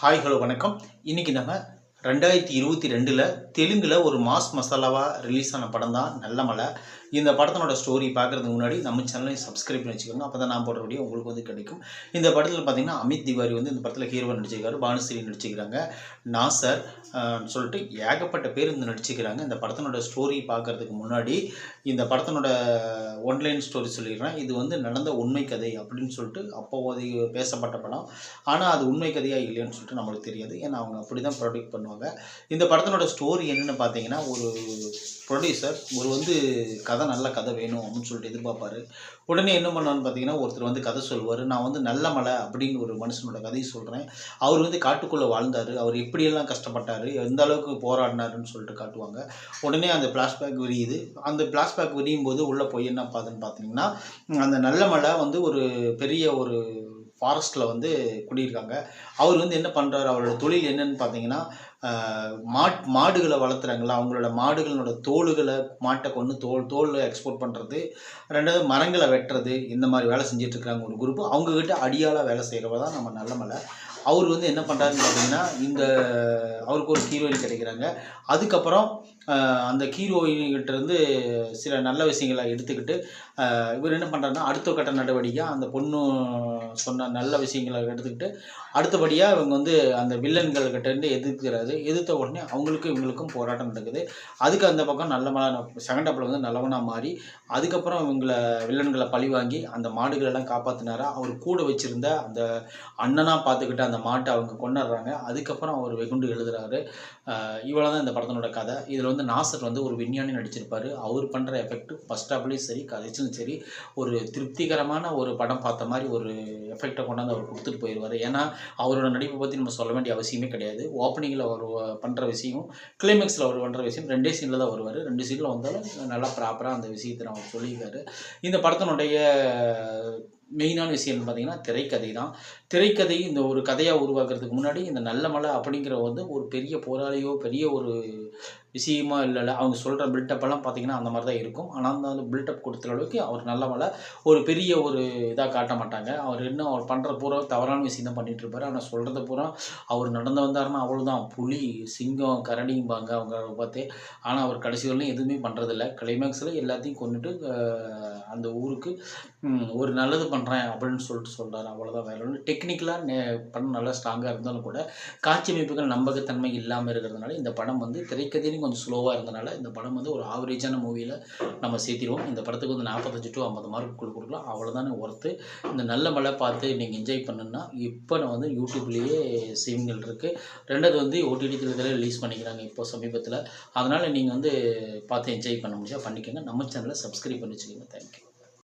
Hi hello வணக்கம். இன்னைக்கு நம்ம ரெண்டாயிரத்தி இருபத்தி ரெண்டில் தெலுங்கில் ஒரு மாஸ் மசாலாவாக ரிலீஸ் ஆன படம் தான் நல்ல மலை இந்த படத்தினோட ஸ்டோரி பார்க்குறதுக்கு முன்னாடி நம்ம சேனலையும் சப்ஸ்கிரைப் பண்ணி வச்சுக்கோங்க. அப்போ தான் நான் போடுற வீடியோ உங்களுக்கு வந்து கிடைக்கும். இந்த படத்தில் பார்த்தீங்கன்னா அமித் திவாரி வந்து இந்த படத்தில் ஹீரோவாக நடிச்சிருக்காரு பானுஸ்ரீ நடிச்சிக்கிறாங்க நாசர் சொல்லிட்டு ஏகப்பட்ட பேர் இந்த நடிச்சிக்கிறாங்க இந்த படத்தினோட ஸ்டோரி பார்க்குறதுக்கு முன்னாடி இந்த படத்தினோட ஒன்லைன் ஸ்டோரி சொல்லிடுறேன். இது வந்து நடந்த உண்மை கதை அப்படின்னு சொல்லிட்டு அப்போது பேசப்பட்ட படம். ஆனால் அது உண்மை கதையாக இல்லைன்னு சொல்லிட்டு நம்மளுக்கு தெரியாது. ஏன்னா அவங்க அப்படி தான் ப்ரொடியூட் பண்ணுவாங்க. இந்த படத்தினோட ஸ்டோரி என்னென்னு பார்த்தீங்கன்னா ஒரு ப்ரொடியூசர் ஒரு வந்து கதை நல்ல கதை வேணும் அப்படின்னு சொல்லிட்டு எதிர்பார்ப்பார். உடனே என்ன பண்ணான்னு பார்த்தீங்கன்னா ஒருத்தர் வந்து கதை சொல்லுவார். நான் வந்து நல்ல மலை அப்படின்னு ஒரு மனுஷனோட கதையை சொல்கிறேன் அவர் வந்து காட்டுக்குள்ளே வாழ்ந்தார். அவர் எப்படியெல்லாம் கஷ்டப்பட்டார் எந்த அளவுக்கு போராடினாருன்னு சொல்லிட்டு காட்டுவாங்க. உடனே அந்த ஃப்ளாஷ்பேக் விரியுது. அந்த ஃப்ளாஷ்பேக் விரியும் போது உள்ளே போய் என்ன பார்த்துன்னு பார்த்தீங்கன்னா அந்த நல்ல மலை வந்து ஒரு பெரிய ஒரு ஃபாரஸ்ட்டில் வந்து குடியிருக்காங்க. அவர் வந்து என்ன பண்ணுறாரு அவரோட தொழில் என்னன்னு பார்த்தீங்கன்னா மாட் மாடுகளை வளர்த்துறாங்களா அவங்களோட மாடுகளோட தோல்களை மாட்டை கொண்டு தோல் தோலை எக்ஸ்போர்ட் பண்ணுறது ரெண்டாவது மரங்களை வெட்டுறது இந்த மாதிரி வேலை செஞ்சிட்ருக்காங்க ஒரு குரூப் அவங்கக்கிட்ட அடியாளாக வேலை செய்கிறவ தான் நம்ம நல்ல மலை அவர் வந்து என்ன பண்ணுறாருன்னு பார்த்தீங்கன்னா இந்த அவருக்கு ஒரு ஹீரோயின் கிடைக்கிறாங்க. அதுக்கப்புறம் அந்த ஹீரோயின்கிட்ட இருந்து சில நல்ல விஷயங்களை எடுத்துக்கிட்டு இவர் என்ன பண்ணுறாருன்னா அடுத்த கட்ட நடவடிக்கையாக அந்த பொண்ணு சொன்ன நல்ல விஷயங்களை எடுத்துக்கிட்டு அடுத்தபடியாக இவங்க வந்து அந்த வில்லன்கள்கிட்ட இருந்து எதிர்க்கிறாரு. எதிர்த்த உடனே அவங்களுக்கும் இவங்களுக்கும் போராட்டம் நடக்குது. அதுக்கு அந்த பக்கம் நல்ல செகண்ட் அப்பில் வந்து நல்லவனாக மாறி அதுக்கப்புறம் இவங்களை வில்லன்களை பழி வாங்கி அந்த மாடுகளெல்லாம் காப்பாற்றினாரா அவர் கூட வச்சிருந்த அந்த அண்ணனாக பார்த்துக்கிட்டு அந்த மாட்டை அவங்க கொண்டாடுறாங்க அதுக்கப்புறம் அவர் வெகுண்டு எழுதுறாரு. இவ்வளோ தான் இந்த படத்தினோட கதை. இதில் வந்து நாசர் வந்து ஒரு விஞ்ஞானி நடிச்சிருப்பார். அவர் பண்ணுற எஃபெக்ட் ஃபஸ்ட் ஆஃப்லேயும் சரி கதைச்சிலும் சரி ஒரு திருப்திகரமான ஒரு படம் பார்த்த மாதிரி ஒரு எஃபெக்டை கொண்டாந்து அவர் கொடுத்துட்டு போயிடுவார் ஏன்னா அவரோட நடிப்பை பற்றி நம்ம சொல்ல வேண்டிய அவசியமே கிடையாது. ஓப்பனிங்கில் அவர் பண்ணுற விஷயம் கிளைமேக்ஸில் அவர் பண்ணுற விஷயம் ரெண்டே சீனில் தான் வருவார். ரெண்டு சீனில் வந்தாலும் நல்லா ப்ராப்பராக அந்த விஷயத்தை அவர் சொல்லியிருக்காரு. இந்த படத்தினுடைய மெயினான விஷயம்னு பார்த்தீங்கன்னா திரைக்கதை தான். திரைக்கதை இந்த ஒரு கதையாக உருவாக்குறதுக்கு முன்னாடி இந்த நல்ல மலை அப்படிங்கிற வந்து ஒரு பெரிய போராளியோ பெரிய ஒரு விஷயமா இல்லைல்ல அவங்க சொல்கிற பில்டப் எல்லாம் பார்த்தீங்கன்னா அந்த மாதிரி தான் இருக்கும். ஆனால் அந்த பில்டப் கொடுத்த அளவுக்கு அவர் நல்ல ஒரு பெரிய ஒரு இதாக காட்ட மாட்டாங்க. அவர் என்ன அவர் பண்ணுற பூரா தவறான விஷயம் தான் பண்ணிட்டு இருப்பார். ஆனால் சொல்கிறத பூரா அவர் நடந்து வந்தாருன்னா அவ்வளோதான் புலி சிங்கம் கரடிம்பாங்க அவங்க பார்த்து. ஆனால் அவர் கடைசி வரலையும் எதுவுமே பண்ணுறதில்ல கிளைமேக்ஸில் எல்லாத்தையும் கொண்டுட்டு அந்த ஊருக்கு ஒரு நல்லது பண்ணுறேன் அப்படின்னு சொல்லிட்டு சொல்கிறாரு அவ்வளோதான் வேலை ஒன்று டெக்னிக்கலாக நே படம் நல்லா ஸ்ட்ராங்காக இருந்தாலும் கூட காட்சி அமைப்புகள் நம்பகத்தன்மை இல்லாமல் இருக்கிறதுனால இந்த படம் வந்து திரைக்கதையிலும் கொஞ்சம் ஸ்லோவாக இருந்தனால இந்த படம் வந்து ஒரு ஆவரேஜான மூவியில் நம்ம சேர்த்திடுவோம். இந்த படத்துக்கு வந்து நாற்பத்தஞ்சு டு ஐம்பது மார்க் கொடுக்கலாம் அவ்வளோதானே ஒர்த்து இந்த நல்ல மழை பார்த்து நீங்கள் என்ஜாய் பண்ணுன்னா இப்போ நான் வந்து யூடியூப்லேயே சேவிங்கள் இருக்குது ரெண்டாவது வந்து ஓடிடி தளத்தில் ரிலீஸ் பண்ணிக்கிறாங்க இப்போ சமீபத்தில். அதனால் நீங்கள் வந்து பார்த்து என்ஜாய் பண்ண முடிஞ்சா பண்ணிக்கோங்க. நம்ம சேனலை சப்ஸ்கிரைப் பண்ணி வச்சுக்கோங்க. தேங்க்யூ